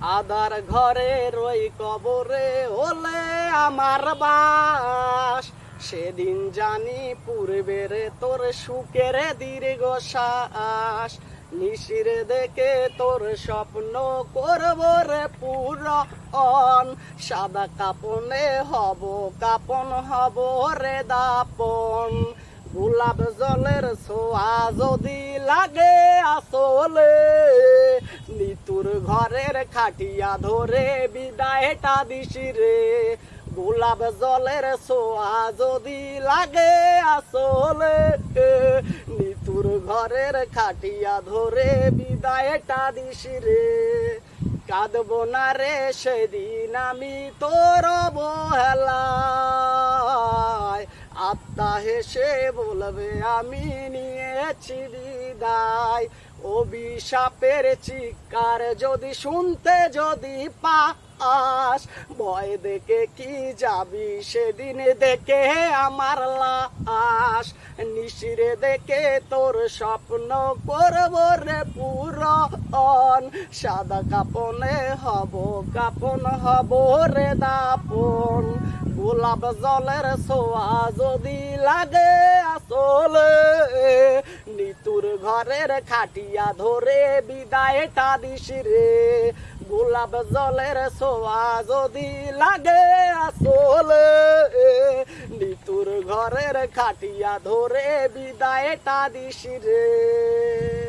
আদার ঘরে রই কবরে হলে আমার বাস। সেদিন জানি পূর্বের তোর সুখের দীর্ঘ শ্বাস। নিশির দেখে তোর স্বপ্ন করব রে পুরন সাদা কাপনে হব, কাপন হব রে দাপন। গোলাপ জলের ছোঁয়া যদি লাগে আসলে। ঘরের খাটিয়া ধরে বিদায়টা দিছি রে। গোলাপ জলের ছোঁয়া যদি লাগে আসলে, নিতুর ঘরের খাটিয়া ধরে বিদায়টা দিছি রে। কাঁদব না রে, সেদিন আমি তোর অবহেলায় আত্মা হেসে বলবে, আমি নিয়েছি বিদায়। অভিশাপের চিৎকার যদি শুনতে যদি পাস, ভয় দেখে কি যাবি সেদিন দেখে আমার লাশ। নিশিরে দেখে তোর স্বপ্ন করব রে পুরন সাদা কাপনে হব, কাপন হব রে দাপন। গোলাপ জলের ছোঁয়া যদি লাগে আসলে, নিতুর ঘরের খাটিয়া ধরে বিদায়টা দিস রে। গোলাপ জলের ছোঁয়া যদি লাগে আসলে, নিতুর ঘরের খাটিয়া ধরে বিদায়টা দিস রে।